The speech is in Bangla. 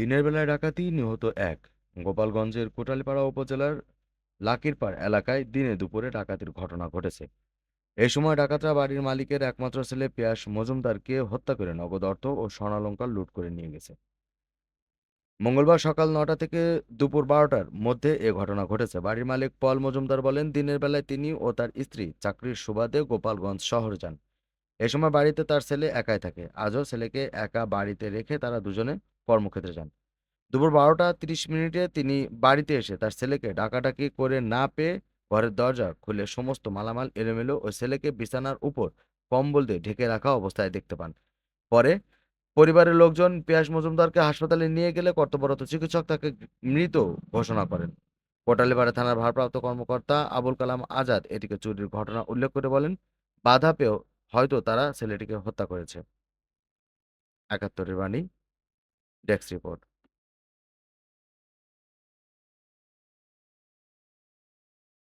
দিনের বেলায় ডাকাতি, নিহত এক। গোপালগঞ্জের কোটালীপাড়া উপজেলার লাকিরপাড় এলাকায় দিনে দুপুরে ডাকাতির ঘটনা ঘটেছে। এ সময় ডাকাতরা বাড়ির মালিকের একমাত্র ছেলে পিয়াস মজুমদারকে হত্যা করে নগদ অর্থ ও স্বর্ণালঙ্কার লুট করে নিয়ে গেছে। মঙ্গলবার সকাল নটা থেকে দুপুর বারোটার মধ্যে এ ঘটনা ঘটেছে। বাড়ির মালিক পল মজুমদার বলেন, দিনের বেলায় তিনি ও তার স্ত্রী চাকরির সুবাদে গোপালগঞ্জ শহর যান। এ সময় বাড়িতে তার ছেলে একাই থাকে। আজও ছেলেকে একা বাড়িতে রেখে তারা দুজনে কর্মক্ষেত্রে যান। দুপুর বারোটা তিরিশ মিনিটে তিনি বাড়িতে এসে তার ছেলেকে ডাকাডাকি করে না পেয়ে ঘরের দরজা খুলে সমস্ত মালামাল এলোমেলো ও ছেলেকে বিছানার উপর কম্বল দিয়ে ঢেকে রাখা অবস্থায় দেখতে পান। পরে পরিবারের লোকজন পিয়াস মজুমদারকে হাসপাতালে নিয়ে গেলে কর্তব্যরত চিকিৎসক তাকে মৃত ঘোষণা করেন। কোটালীপাড়া থানার ভারপ্রাপ্ত কর্মকর্তা আবুল কালাম আজাদ এটিকে চুরির ঘটনা উল্লেখ করে বলেন, বাধা পেয়েও হয়তো তারা ছেলেটিকে হত্যা করেছে। একাত্তরের বাণী ডেস্ক রিপোর্ট